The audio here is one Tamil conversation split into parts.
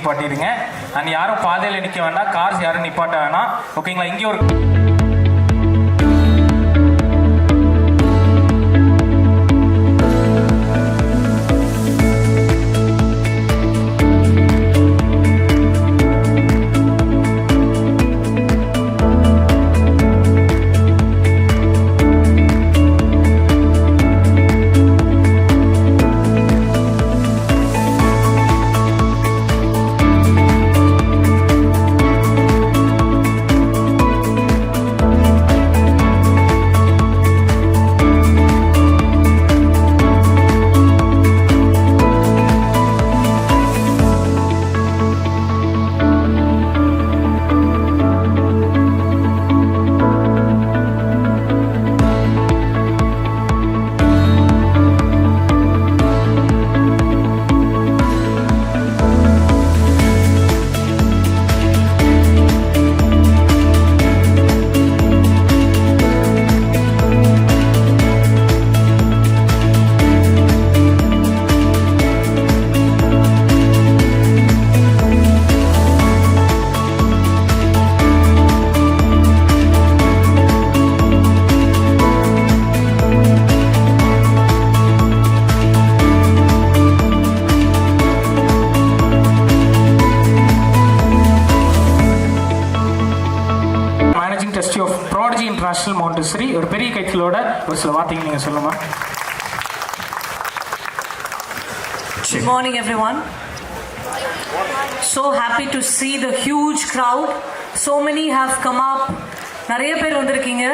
நிப்பாட்டிடுங்க. அண்ட் யாரும் பாதையில் நிக்க வேண்டாம். கார்ஸ் யாரும் நிப்பாட்ட வேணாம். ஓகேங்களா இங்கே ஒரு இன்டர்நேஷனல் மவுண்டஸ்ரி ஒரு பெரிய கைத்தலோட ஒரு சில வார்த்தைகள் நீங்கள் சொல்லுமா Good morning, everyone. So happy to see the huge crowd. So many have come up. நிறைய பேர் வந்திருக்கீங்க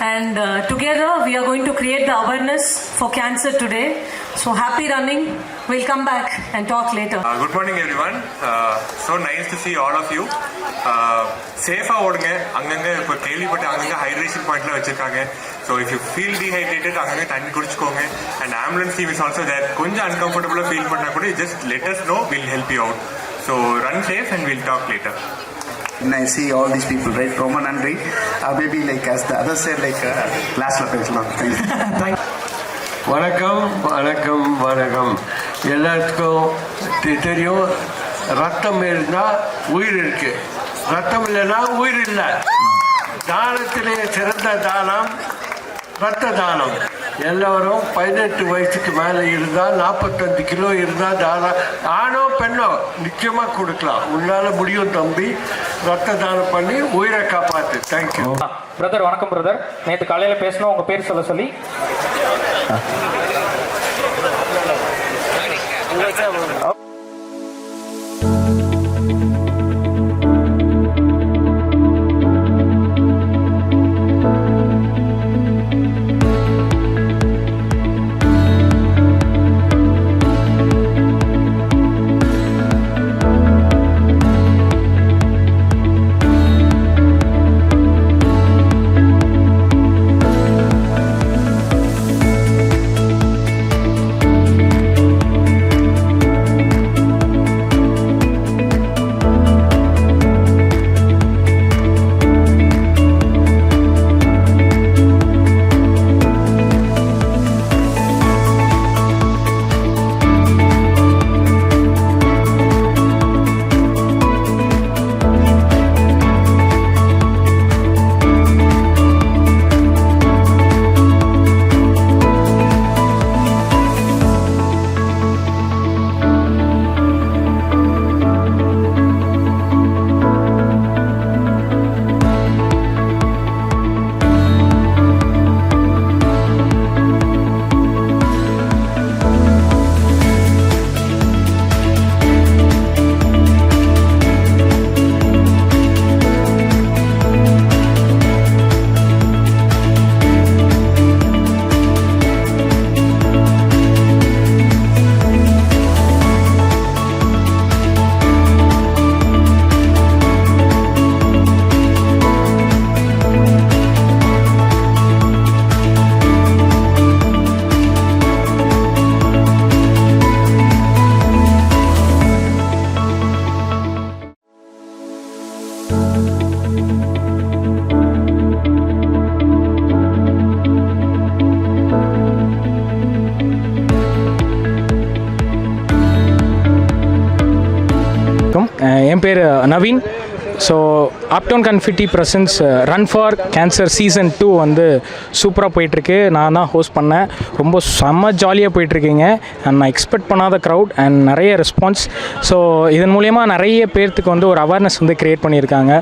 and uh, together we are going to create the awareness for cancer today. So happy running. We'll come back and talk later. Uh, good morning everyone. Uh, so nice to see all of you. சேஃபாக ஓடுங்க அங்கங்கே இப்போ கேள்விப்பட்ட அங்கங்கே ஹைட்ரேஷன் பாயிண்ட்ல வச்சிருக்காங்க so if you feel dehydrated அங்கங்கே தண்ணி குடிச்சுக்கோங்க and ambulance team is also there கொஞ்சம் அன்கம்ஃபர்டபுளாக ஃபீல் பண்ணா கூட just let us know will help you out so run safe and will talk later when I see all these people, right? Roman Nandri, uh, maybe like as the other said, like uh, last பேசலாம் வணக்கம் வணக்கம் வணக்கம். எல்லாத்துக்கும் தெரியும். ரத்தம் இருந்தால் உயிர் இருக்கு. ரத்தம் இல்லைன்னா உயிர் இல்லை. தானத்திலே சிறந்த தானம் ரத்த தானம். எல்லோரும் பதினெட்டு வயசுக்கு மேலே இருந்தால் நாற்பத்தஞ்சு கிலோ இருந்தால் தானம் ஆணோ பெண்ணோ நிச்சயமாக கொடுக்கலாம். உன்னால் முடியும் தம்பி. ரத்த தானம் பண்ணி உயிரை காப்பாற்று தேங்க்யூ பிரதர் வணக்கம் பிரதர் நேற்று காலையில் பேசணும் உங்கள் பேர் சொல்ல சொல்லி. பேர் Naveen so uptown confetti presents run for cancer season two வந்து சூப்பராக போயிட்டுருக்கு. நான் தான் ஹோஸ்ட் பண்ணேன். ரொம்ப செம்ம ஜாலியாக போயிட்டுருக்கீங்க. அண்ட் நான் எக்ஸ்பெக்ட் பண்ணாத க்ரௌட் அண்ட் நிறைய ரெஸ்பான்ஸ் ஸோ இதன் மூலயமா நிறைய பேர்த்துக்கு வந்து ஒரு அவேர்னஸ் வந்து க்ரியேட் பண்ணியிருக்காங்க.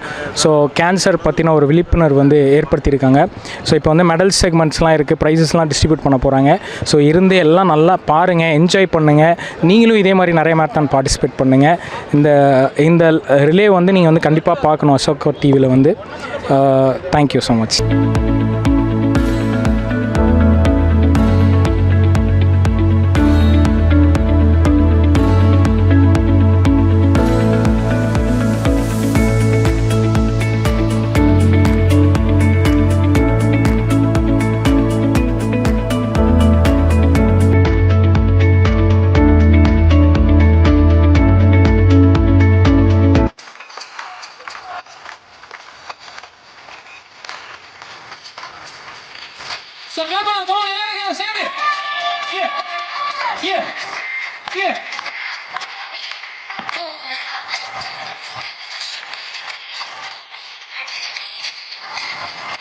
ஸோ கேன்சர் பற்றின ஒரு விழிப்புணர்வு வந்து ஏற்படுத்தியிருக்காங்க. ஸோ இப்போ வந்து மெடல் செக்மெண்ட்ஸ்லாம் இருக்குது ப்ரைஸஸ்லாம் டிஸ்ட்ரிபியூட் பண்ண போகிறாங்க ஸோ இருந்து எல்லாம் நல்லா பாருங்கள் என்ஜாய் பண்ணுங்கள் நீங்களும் இதே மாதிரி நிறைய மேரத்தான் பார்ட்டிசிபேட் பண்ணுங்கள் இந்த இந்த ரிலே வந்து நீங்கள் வந்து கண்டிப்பாக பார்க்கணும். ரெக்கார்ட் டிவியில் வந்து thank you so much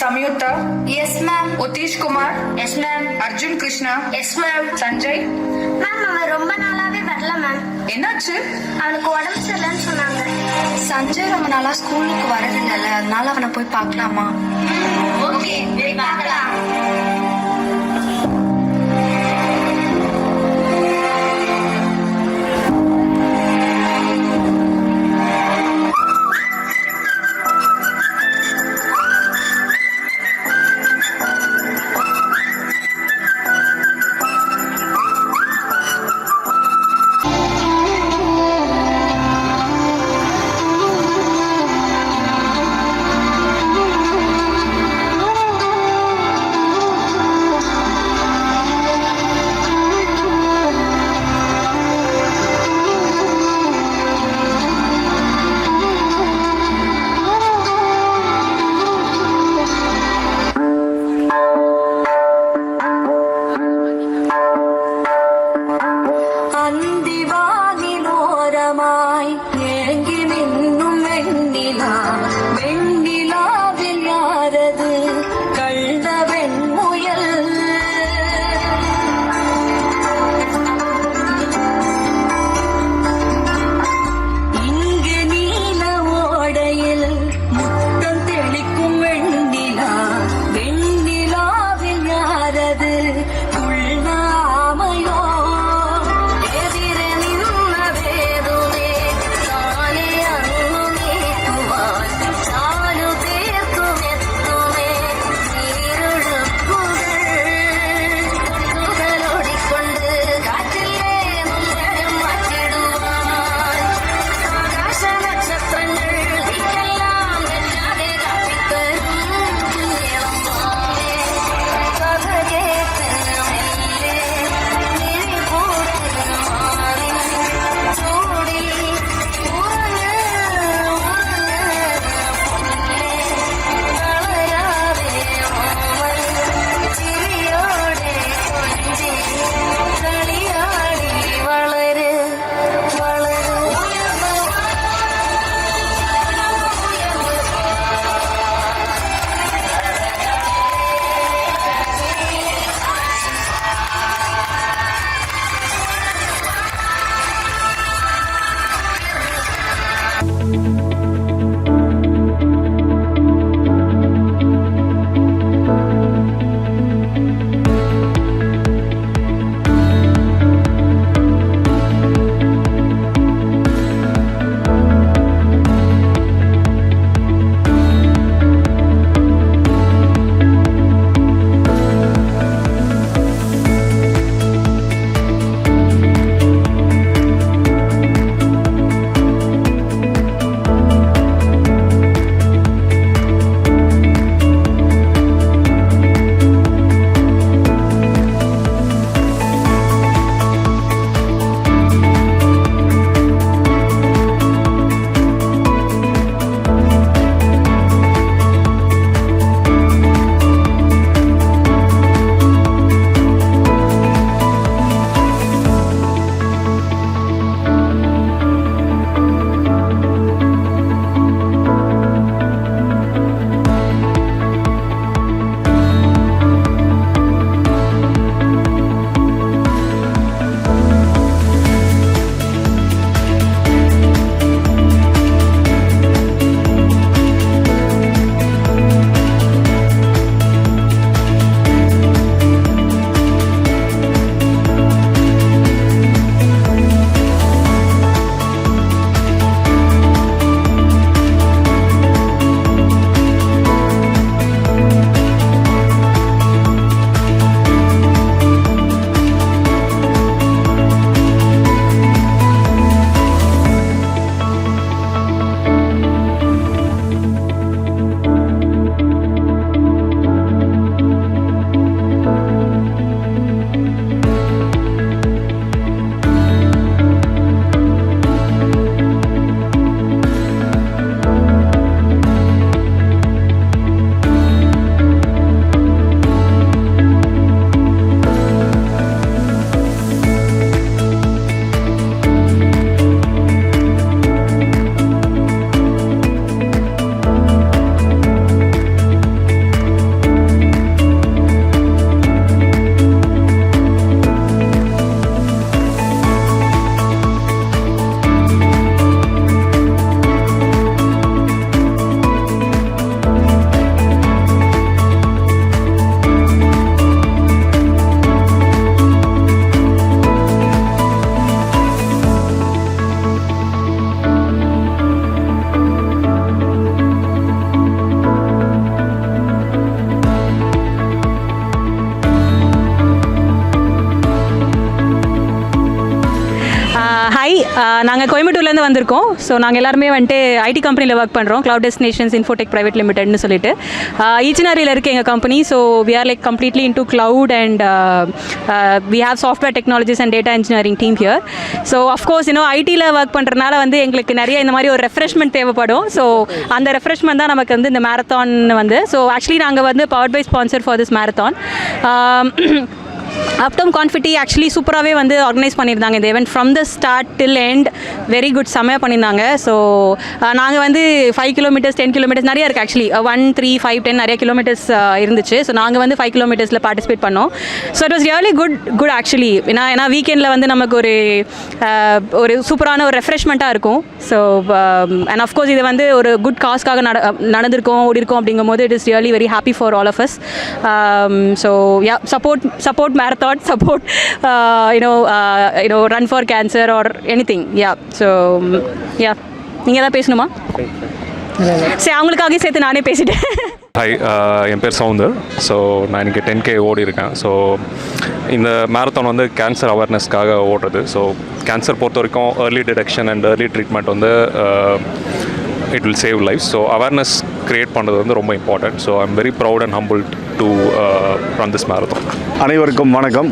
Samyuta, yes ma'am Utish Kumar, yes ma'am Arjun Krishna, yes ma'am Sanjay. Ma'am அவன் ரொம்ப நாளாவே வரல மேம் என்னாச்சு? அவனுக்கு உடம்பு சரியில்லைன்னு சொன்னாங்க. சஞ்சய் ரொம்ப நாளா ஸ்கூலுக்கு வரதில்லைல்ல அதனால அவனை போய் பார்க்கலாமா? ஓகே. பார்க்கலாம். நாங்கள் கோயம்புத்தூர்லேருந்து வந்திருக்கோம். ஸோ நாங்கள் எல்லாருமே வந்துட்டு ஐடி கம்பெனியில் ஒர்க் பண்ணுறோம் க்ளவுட் டெஸ்டினேஷன்ஸ் இன்ஃபோடெக் ப்ரைவேட் லிமிடெட்னு சொல்லிட்டு. ஈச்சனாரியில் இருக்க எங்கள் company so we are like completely into cloud and we have software technologies and data engineering team here so of course இன்னும் ஐடியில் ஒர்க் பண்ணுறதுனால வந்து எங்களுக்கு நிறைய இந்த மாதிரி ஒரு ரெஃப்ரெஷ்மெண்ட் தேவைப்படும். ஸோ அந்த ரெஃப்ரெஷ்மெண்ட் தான் நமக்கு வந்து இந்த மேரத்தான் வந்து. ஸோ ஆக்சுவலி நாங்கள் வந்து power by sponsor for this marathon uptown confetti actually சூப்பராகவே வந்து ஆர்கனைஸ் பண்ணியிருந்தாங்க. இந்த event from the start till end very good செம்மையாக பண்ணியிருந்தாங்க. ஸோ நாங்கள் வந்து ஃபைவ் கிலோமீட்டர்ஸ் டென் கிலோமீட்டர்ஸ் நிறைய இருக்குது actually one three five ten நிறைய கிலோமீட்டர்ஸ் இருந்துச்சு. ஸோ நாங்கள் வந்து ஃபைவ் கிலோமீட்டர்ஸில் பார்ட்டிசிபேட் பண்ணோம். So it was really good good actually ஏன்னா ஏன்னா வீக்கெண்டில் வந்து நமக்கு ஒரு ஒரு சூப்பரான ஒரு ரெஃப்ரெஷ்மெண்ட்டாக இருக்கும். ஸோ அண்ட் அஃப்கோர்ஸ் இது வந்து ஒரு குட் காஸ்க்காக நட நடந்திருக்கோம் ஓடி இருக்கோம் அப்படிங்கும்போது it is really very happy for all of us so yeah support support marathon support uh, you know uh, you know run for cancer or anything. Yeah so um, yeah. நீங்கள் ஏதாவது பேசணுமா? சரி அவங்களுக்காகவே சேர்த்து நானே பேசிட்டேன். ஹாய் uh, என் பேர் சவுந்தர். ஸோ நான் இன்றைக்கி டென் கே ஓடி இருக்கேன். ஸோ இந்த மேரத்தான் வந்து கேன்சர் அவேர்னஸ்க்காக ஓடுறது. ஸோ கேன்சர் பொறுத்த வரைக்கும் early detection and early treatment வந்து it will save life so awareness create பண்ணுறது வந்து ரொம்ப important so I'm very proud and humbled to run this marathon அனைவருக்கும் வணக்கம்.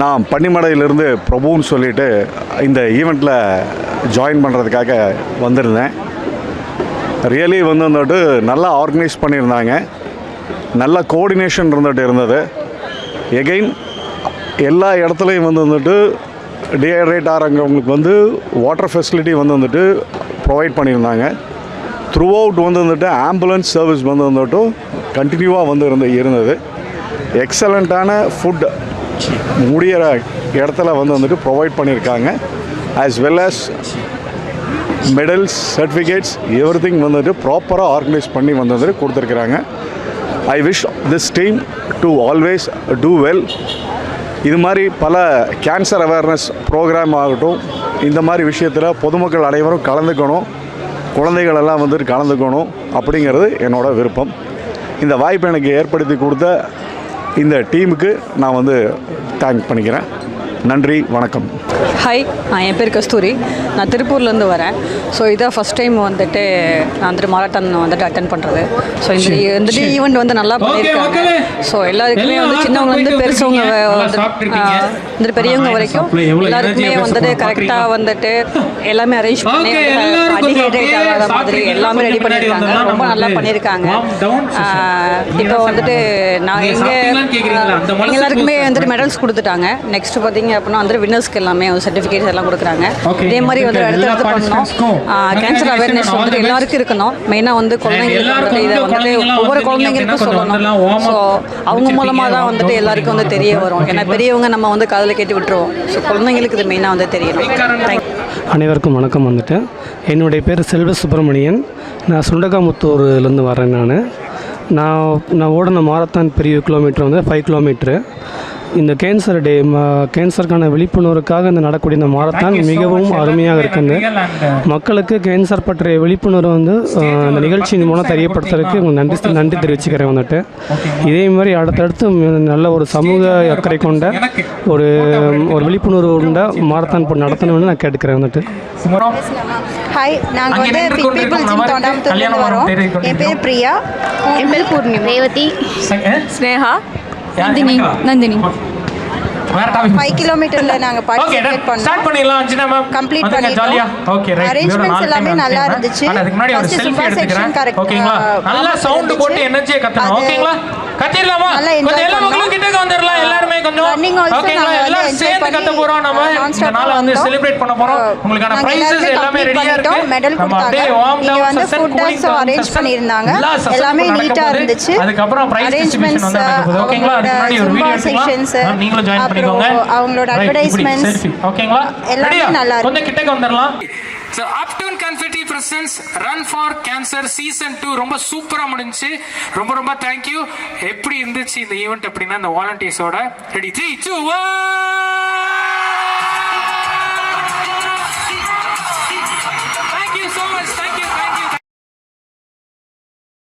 நான் பன்னிமடையிலிருந்து பிரபுன்னு சொல்லிட்டு இந்த ஈவெண்ட்டில் ஜாயின் பண்ணுறதுக்காக வந்திருந்தேன். ரியலி வந்து வந்துட்டு நல்லா ஆர்கனைஸ் பண்ணியிருந்தாங்க. நல்ல கோஆர்டினேஷன் இருந்துட்டு இருந்தது. எகெயின் எல்லா இடத்துலையும் வந்து வந்துட்டு டிஹைட்ரேட் ஆகிறவங்களுக்கு வந்து வாட்டர் ஃபெசிலிட்டி வந்து வந்துட்டு ப்ரொவைட் பண்ணியிருந்தாங்க. த்ரூ அவுட் வந்து வந்துட்டு ஆம்புலன்ஸ் சர்வீஸ் வந்து வந்துட்டு கண்டினியூவாக வந்து இருந்து இருந்தது. எக்ஸலண்ட்டான ஃபுட் முடிகிற இடத்துல வந்து வந்துட்டு ப்ரொவைட் பண்ணியிருக்காங்க as well as medals certificates every thing வந்துட்டு ப்ராப்பராக ஆர்கனைஸ் பண்ணி வந்து வந்துட்டு கொடுத்துருக்குறாங்க. I wish this team to always do well இது மாதிரி பல கேன்சர் அவேர்னஸ் ப்ரோக்ராம் ஆகட்டும் இந்த மாதிரி விஷயத்தில் பொதுமக்கள் அனைவரும் கலந்துக்கணும். குழந்தைகளெல்லாம் வந்துட்டு கலந்துக்கணும் அப்படிங்கிறது என்னோடய விருப்பம். இந்த வாய்ப்பு எனக்கு ஏற்படுத்தி கொடுத்த இந்த டீமுக்கு நான் வந்து தேங்க் பண்ணிக்கிறேன். நன்றி வணக்கம். ஹாய் நான் என் பேர் கஸ்தூரி. நான் திருப்பூர்லேருந்து வரேன். ஸோ இதான் ஃபஸ்ட் டைம் வந்துட்டு நான் வந்துட்டு மாரத்தான் வந்துட்டு அட்டன் பண்ணுறது ஸோ இந்த வந்துட்டு ஈவெண்ட் வந்து நல்லா பண்ணியிருக்காங்க. ஸோ எல்லாருக்குமே வந்து சின்னவங்கலேருந்து பெருசவங்க வந்துட்டு பெரியவங்க வரைக்கும் எல்லாருக்குமே வந்துட்டு கரெக்டாக வந்துட்டு எல்லாமே அரேஞ்ச் பண்ணி அடிஹைட்ரேட் ஆகாத மாதிரி எல்லாமே ரெடி பண்ணியிருக்காங்க. ரொம்ப நல்லா பண்ணியிருக்காங்க. இப்போ வந்துட்டு நான் எங்கே எல்லாருக்குமே வந்துட்டு மெடல்ஸ் கொடுத்துட்டாங்க. நெக்ஸ்ட் பார்த்தீங்க அப்படின்னா வந்துட்டு வின்னர்ஸ்க்கு எல்லாமே சர்டிஃபிகேட்ஸ் எல்லாம் கொடுக்குறாங்க. இதே மாதிரி வந்து அடுத்து அடுத்து பண்ணணும். கேன்சர் அவேர்னஸ் வந்துட்டு எல்லாருக்கும் இருக்கணும். மெயினாக வந்து குழந்தைங்களுக்கு வந்துட்டு இதை வந்துட்டு ஒவ்வொரு குழந்தைங்களுக்கும் சொல்லணும் ஸோ அவங்க மூலமாக தான் வந்துட்டு எல்லாருக்கும் வந்து தெரிய வரும். ஏன்னா பெரியவங்க நம்ம வந்து காதில் கேட்டு விட்டுருவோம். ஸோ குழந்தைங்களுக்கு இது மெயினாக வந்து தெரியணும். தேங்க்யூ அனைவருக்கும் வணக்கம் வந்துட்டு. என்னுடைய பேர் செல்வ சுப்பிரமணியன். நான் சுண்டகாமுத்தூர்லேருந்து வரேன் நான். நான் நான் ஓடின மாரத்தான் பெரிய கிலோமீட்டர் வந்து ஃபைவ் கிலோமீட்ரு இந்த கேன்சர் டே கேன்சருக்கான விழிப்புணர்வுக்காக இந்த நடக்கூடிய இந்த மாரத்தான் மிகவும் அருமையாக இருக்குது மக்களுக்கு கேன்சர் பற்றிய விழிப்புணர்வு வந்து இந்த நிகழ்ச்சியின் மூலம் தெரியப்படுத்துறதுக்கு உங்களுக்கு நன்றி நன்றி தெரிவிச்சுக்கிறேன் வந்துட்டு. இதே மாதிரி அடுத்தடுத்து நல்ல ஒரு சமூக அக்கறை கொண்ட ஒரு ஒரு விழிப்புணர்வு கொண்ட மாரத்தான் போட்டு நடத்தணும்னு நான் கேட்டுக்கிறேன் வந்துட்டு. ஹாய் நாங்கள் வந்து ஃபிட் பீப்புள் ஜிம் தொண்டாமுத்தூர்லேருந்து வரோம். என் பேர் பிரியா. என் பேர் பூர்ணிமா. ரேவதி. なんでになんでに？ஃபைவ் கிலோமீட்டரில் நாங்கள் ஓகே பார்ட்டிசிபேட் ஸ்டார்ட் பண்ணிடலாம் மேம் Complete ஜாலியா பண்ணிட்டோம். ஓகே ரைட் எல்லாமே நல்லா இருந்துச்சு. அதுக்கு முன்னாடி ஒரு செல்ஃபி எடுத்துக்கிறேன். ஓகேங்களா நல்லா சவுண்ட். போட்டு எனர்ஜியை கத்தணும். அது ஓகேங்களா கத்திரலாமா? நல்லா enjoy கொஞ்சம் எல்லா பண்ணோம். மக்களும் கிட்டக்க வந்துடலாம் எல்லாருமே கொஞ்சம். ஓகேங்களா நாங்க எல்லாம் சேர்ந்து கத்த போறோம் நம்ம. non இந்த stop நாளை வந்து வந்தோம். செலிப்ரேட் பண்ண போறோம். உங்களுக்கான நாங்க பிரைசஸ் எல்லாருமே எல்லாமே complete ரெடியா இருக்கு. பண்ணிட்டோம். medal நம்ம அப்படியே கொடுத்தாங்க. இங்க வந்து arrange பண்ணியிருந்தாங்க. எல்லாமே ஆ இருந்துச்சு. அதுக்கப்புறம் பிரைஸ் டிஸ்ட்ரிபியூஷன் வந்து ஓகேங்களா அதுக்கு முன்னாடி ஒரு வீடியோ மேம், நீங்களும் ஜாயின் அப்புறம் பண்ணிக்கோங்க அவங்களோட selfie. ஓகேங்களா? எல்லாமே ரெடியா நல்லா இருக்கு. கொஞ்சம் கிட்டக்க வந்துடலாம் so uptown confetti presents run for cancer season two ரொம்ப சூப்பராக முடிஞ்சுச்சு. ரொம்ப ரொம்ப தேங்க்யூ எப்படி இருந்துச்சு இந்த ஈவெண்ட் அப்படின்னா இந்த வாலண்டியர்ஸோட ரெடி த்ரீ டூ ஒன்